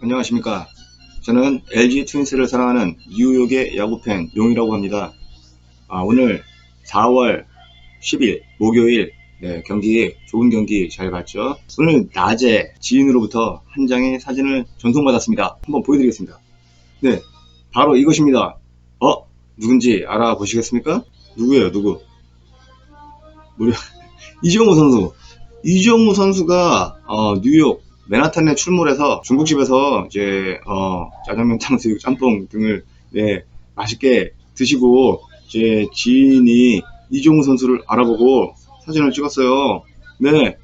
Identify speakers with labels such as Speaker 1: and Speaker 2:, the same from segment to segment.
Speaker 1: 안녕하십니까. 저는 LG 트윈스를 사랑하는 뉴욕의 야구팬 용이라고 합니다. 아, 오늘 4월 10일 목요일 네, 경기 좋은 경기 잘 봤죠. 오늘 낮에 지인으로부터 한 장의 사진을 전송받았습니다. 한번 보여드리겠습니다. 네, 바로 이것입니다. 어? 누군지 알아보시겠습니까? 누구예요, 누구? 무려 이정우 선수. 이정우 선수가 어, 뉴욕 맨하탄에 출몰해서 중국집에서 이제 어, 짜장면, 탕수육, 짬뽕 등을 네, 맛있게 드시고 제 지인이 이종우 선수를 알아보고 사진을 찍었어요. 네,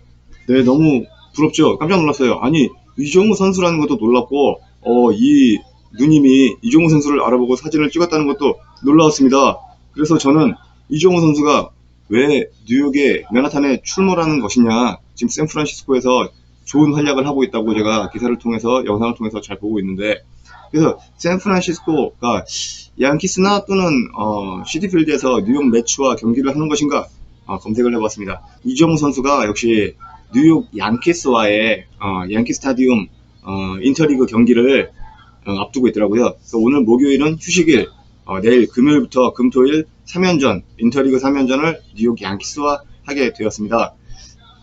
Speaker 1: 네 너무 부럽죠. 깜짝 놀랐어요. 아니 이종우 선수라는 것도 놀랍고 어, 이 누님이 이종우 선수를 알아보고 사진을 찍었다는 것도 놀라웠습니다. 그래서 저는 이종우 선수가 왜 뉴욕의 맨하탄에 출몰하는 것이냐 지금 샌프란시스코에서 좋은 활약을 하고 있다고 제가 기사를 통해서 영상을 통해서 잘 보고 있는데 그래서 샌프란시스코가 양키스나 또는 어, 시티필드에서 뉴욕 매치와 경기를 하는 것인가 어, 검색을 해봤습니다. 이정우 선수가 역시 뉴욕 양키스와의 어, 양키 스타디움 어, 인터리그 경기를 어, 앞두고 있더라고요. 그래서 오늘 목요일은 휴식일, 어, 내일 금요일부터 금토일 3연전, 인터리그 3연전을 뉴욕 양키스와 하게 되었습니다.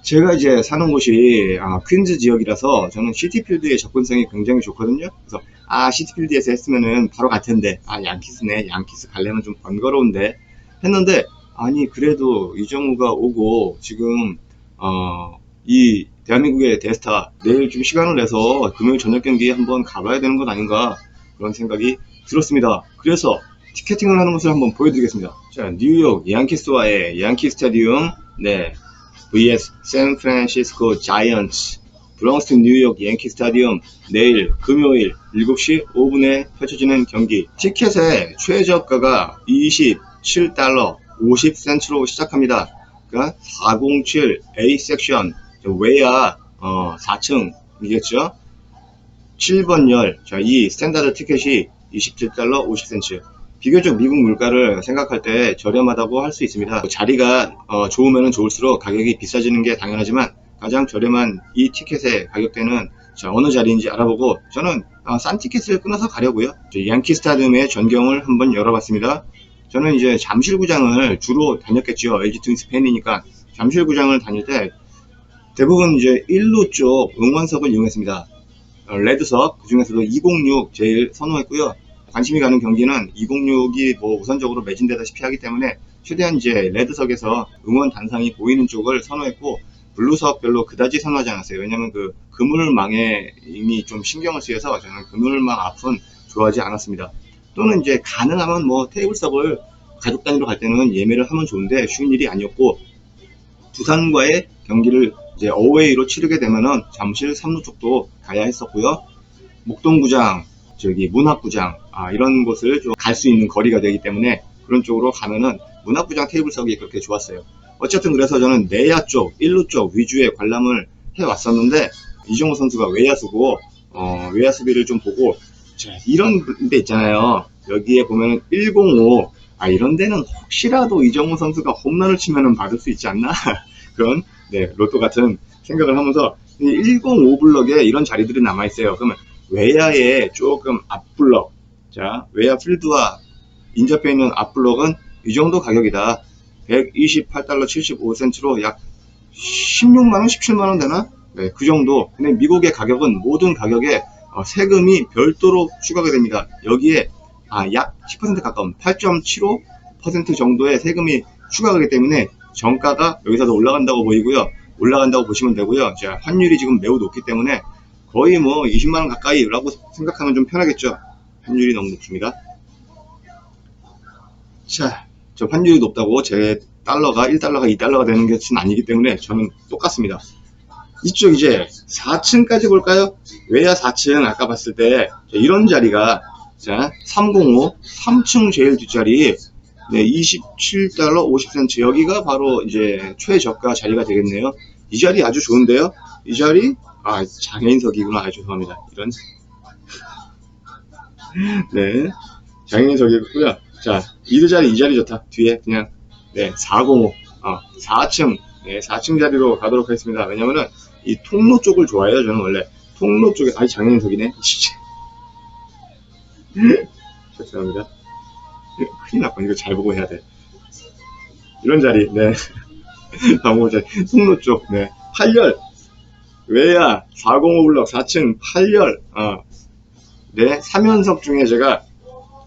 Speaker 1: 제가 이제 사는 곳이 아, 퀸즈 지역이라서 저는 시티필드의 접근성이 굉장히 좋거든요. 그래서 아 시티필드에서 했으면은 바로 갈 텐데 아 양키스네 양키스 갈려면 좀 번거로운데 했는데 아니 그래도 이정우가 오고 지금 어, 이 대한민국의 대스타 내일 좀 시간을 내서 금요일 저녁 경기 한번 가봐야 되는 것 아닌가 그런 생각이 들었습니다. 그래서 티켓팅을 하는 것을 한번 보여드리겠습니다. 자 뉴욕 양키스와의 양키 스타디움 네 vs 샌프란시스코 자이언츠 브롱스 뉴욕 양키 스타디움 내일 금요일 7시 5분에 펼쳐지는 경기 티켓의 최저가가 27달러 50센트로 시작합니다. 그러니까 407 A 섹션 외야 어, 4층이겠죠. 7번 열, 자, 이 스탠다드 티켓이 27달러 50센트. 비교적 미국 물가를 생각할 때 저렴하다고 할 수 있습니다. 자리가 어, 좋으면 좋을수록 가격이 비싸지는 게 당연하지만 가장 저렴한 이 티켓의 가격대는 자, 어느 자리인지 알아보고 저는 어, 싼 티켓을 끊어서 가려고요. 양키 스타디움의 전경을 한번 열어봤습니다. 저는 이제 잠실구장을 주로 다녔겠죠. LG 트윈스 팬이니까 잠실구장을 다닐 때 대부분 이제 1루 쪽 응원석을 이용했습니다. 어, 레드석 그 중에서도 206 제일 선호했고요. 관심이 가는 경기는 206이 뭐 우선적으로 매진되다시피 하기 때문에 최대한 이제 레드석에서 응원 단상이 보이는 쪽을 선호했고 블루석 별로 그다지 선호하지 않았어요. 왜냐면 그 그물망에 이미 좀 신경을 쓰여서 저는 그물망 앞은 좋아하지 않았습니다. 또는 이제 가능하면 뭐 테이블석을 가족 단위로 갈 때는 예매를 하면 좋은데 쉬운 일이 아니었고 부산과의 경기를 이제 어웨이로 치르게 되면은 잠실 3루 쪽도 가야 했었고요. 목동구장, 저기 문학구장 아, 이런 곳을 좀 갈 수 있는 거리가 되기 때문에 그런 쪽으로 가면은 문학구장 테이블석이 그렇게 좋았어요. 어쨌든 그래서 저는 내야 쪽, 1루 쪽 위주의 관람을 해 왔었는데 이정우 선수가 외야수고 어, 외야 수비를 좀 보고 자, 이런 데 있잖아요. 여기에 보면은 105 아, 이런 데는 혹시라도 이정우 선수가 홈런을 치면은 받을 수 있지 않나? 그런, 네, 로또 같은 생각을 하면서, 105 블럭에 이런 자리들이 남아 있어요. 그러면 외야의 조금 앞블럭, 자, 외야 필드와 인접해 있는 앞블럭은 이 정도 가격이다. 128달러 75센트로 약 16만원, 17만원 되나? 네, 그 정도. 근데 미국의 가격은 모든 가격에 어, 세금이 별도로 추가가 됩니다. 여기에 아, 약 10% 가까운 8.75% 정도의 세금이 추가하기 때문에 정가가 여기서도 올라간다고 보이고요. 올라간다고 보시면 되고요. 자, 환율이 지금 매우 높기 때문에 거의 뭐 20만원 가까이라고 생각하면 좀 편하겠죠. 환율이 너무 높습니다. 자, 저 환율이 높다고 제 달러가 1달러가 2달러가 되는 것은 아니기 때문에 저는 똑같습니다. 이쪽 이제 4층까지 볼까요? 외야 4층 아까 봤을 때 이런 자리가 자 305 3층 제일 뒷자리 네 27달러 50센트 여기가 바로 이제 최저가 자리가 되겠네요. 이 자리 아주 좋은데요. 이 자리 아 장애인석이구나. 아 죄송합니다. 이런 네. 장애인석이고요. 자이 자리 이 자리 좋다. 뒤에 그냥 네405 어, 4층. 네, 4층 자리로 가도록 하겠습니다. 왜냐면은 이 통로 쪽을 좋아해요. 저는 원래. 통로 쪽에 아니 장현석이네. 진짜. 죄송합니다. 큰일 났군 이거 잘 보고 해야 돼. 이런 자리 네. 방어 자리 통로 쪽네. 8열 외야 405 블럭 4층 8열 어, 네 3연석 중에 제가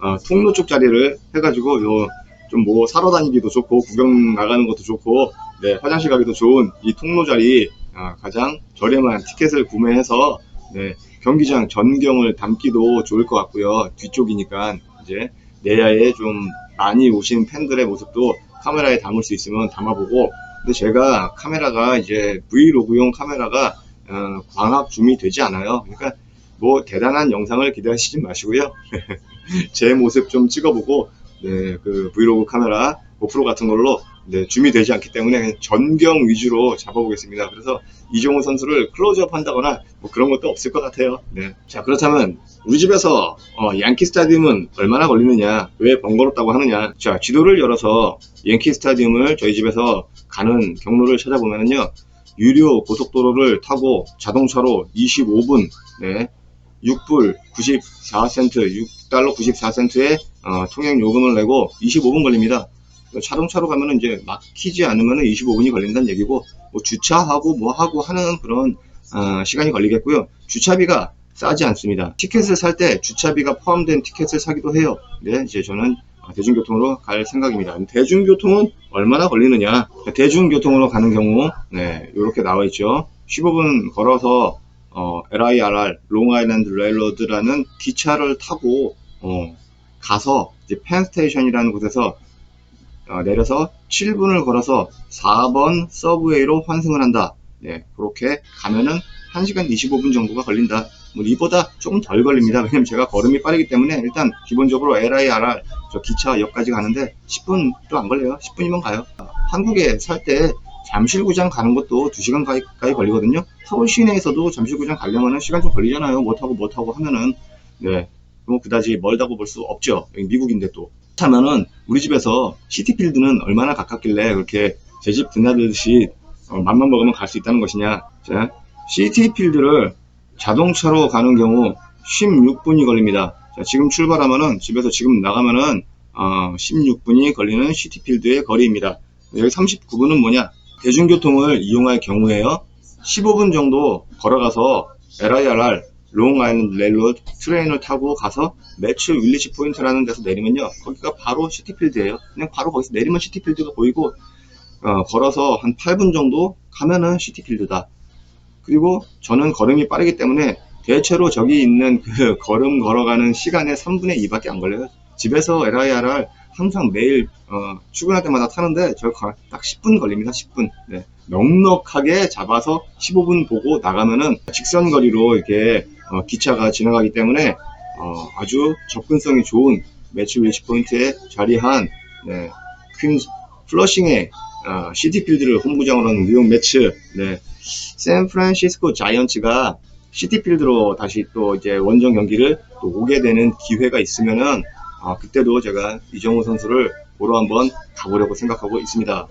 Speaker 1: 어, 통로 쪽 자리를 해가지고 요 좀 뭐 사러 다니기도 좋고 구경 나가는 것도 좋고 네 화장실 가기도 좋은 이 통로 자리 어, 가장 저렴한 티켓을 구매해서 네, 경기장 전경을 담기도 좋을 것 같고요. 뒤쪽이니까 이제 내야에 좀 많이 오신 팬들의 모습도 카메라에 담을 수 있으면 담아보고. 근데 제가 카메라가 이제 브이로그용 카메라가 어, 광학 줌이 되지 않아요 그러니까 뭐 대단한 영상을 기대하시지 마시고요 제 모습 좀 찍어보고 네, 그 브이로그 카메라 고프로 같은 걸로 네, 줌이 되지 않기 때문에 전경 위주로 잡아보겠습니다. 그래서 이종호 선수를 클로즈업 한다거나 뭐 그런 것도 없을 것 같아요. 네. 자, 그렇다면 우리 집에서 어, 양키 스타디움은 얼마나 걸리느냐, 왜 번거롭다고 하느냐. 자, 지도를 열어서 양키 스타디움을 저희 집에서 가는 경로를 찾아보면요. 유료 고속도로를 타고 자동차로 25분, 네, 6불 94센트, 6달러 94센트의 어, 통행 요금을 내고 25분 걸립니다. 자동차로 가면은 이제 막히지 않으면 25분이 걸린다는 얘기고 뭐 주차하고 뭐 하고 하는 그런 어, 시간이 걸리겠고요. 주차비가 싸지 않습니다. 티켓을 살 때 주차비가 포함된 티켓을 사기도 해요. 네, 이제 저는 어, 대중교통으로 갈 생각입니다. 대중교통은 얼마나 걸리느냐? 대중교통으로 가는 경우, 네, 이렇게 나와 있죠. 15분 걸어서 어, LIRR, 롱아일랜드 레일로드라는 기차를 타고 어, 가서 이제 펜스테이션이라는 곳에서 어, 내려서 7분을 걸어서 4번 서브웨이로 환승을 한다. 네, 그렇게 가면은 1시간 25분 정도가 걸린다. 뭐 이보다 조금 덜 걸립니다. 왜냐면 제가 걸음이 빠르기 때문에 일단 기본적으로 LIRR 저 기차역까지 가는데 10분도 안 걸려요. 10분이면 가요. 한국에 살 때 잠실구장 가는 것도 2시간 가까이 걸리거든요. 서울 시내에서도 잠실구장 가려면 시간 좀 걸리잖아요. 뭐 타고 뭐 타고 하면은 네, 뭐 그다지 멀다고 볼 수 없죠. 미국인데 또. 그렇다면은 우리 집에서 시티필드는 얼마나 가깝길래 그렇게 제 집 드나들듯이 어, 맘만 먹으면 갈 수 있다는 것이냐. 자, 시티필드를 자동차로 가는 경우 16분이 걸립니다. 자, 지금 출발하면은 집에서 지금 나가면은 어, 16분이 걸리는 시티필드의 거리입니다. 여기 39분은 뭐냐? 대중교통을 이용할 경우에요. 15분 정도 걸어가서 LIRR 롱 아일랜드 레일로드 트레인을 타고 가서 매츠 윌리지 포인트라는 데서 내리면요. 거기가 바로 시티필드예요. 그냥 바로 거기서 내리면 시티필드가 보이고 어, 걸어서 한 8분 정도 가면은 시티필드다. 그리고 저는 걸음이 빠르기 때문에 대체로 저기 있는 그 걸음 걸어가는 시간의 3분의 2밖에 안 걸려요. 집에서 LIRR 항상 매일 어, 출근할 때마다 타는데 저딱 10분 걸립니다. 10분. 네. 넉넉하게 잡아서 15분 보고 나가면은 직선 거리로 이렇게 어, 기차가 지나가기 때문에 어, 아주 접근성이 좋은 매치 윌시 포인트에 자리한 네, 퀸 플러싱의 어, 시티필드를 홈구장으로 하는 뉴욕 매츠 네, 샌프란시스코 자이언츠가 시티필드로 다시 또 이제 원정 경기를 또 오게 되는 기회가 있으면은 아, 그때도 제가 이정우 선수를 보러 한번 가보려고 생각하고 있습니다.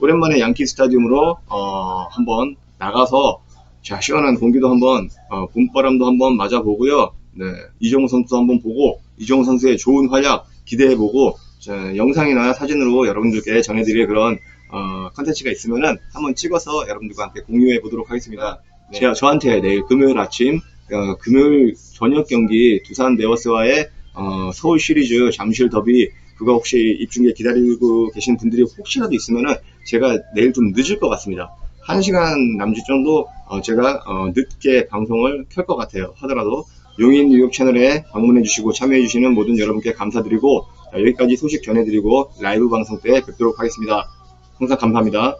Speaker 1: 오랜만에 양키 스타디움으로 어, 한번 나가서 자 시원한 공기도 한번 어, 봄바람도 한번 맞아보고요. 네, 이정우 선수도 한번 보고 이정우 선수의 좋은 활약 기대해보고 자, 영상이나 사진으로 여러분들께 전해드릴 그런 어, 컨텐츠가 있으면은 한번 찍어서 여러분들과 함께 공유해 보도록 하겠습니다. 제가 저한테 내일 금요일 아침 어, 금요일 저녁 경기 두산 네어스와의 어, 서울 시리즈 잠실 더비 그거 혹시 입중계 기다리고 계신 분들이 혹시라도 있으면은 제가 내일 좀 늦을 것 같습니다. 1시간 남짓 정도 어, 제가 어, 늦게 방송을 켤 것 같아요. 하더라도 용인 뉴욕 채널에 방문해 주시고 참여해 주시는 모든 여러분께 감사드리고 자, 여기까지 소식 전해드리고 라이브 방송 때 뵙도록 하겠습니다. 항상 감사합니다.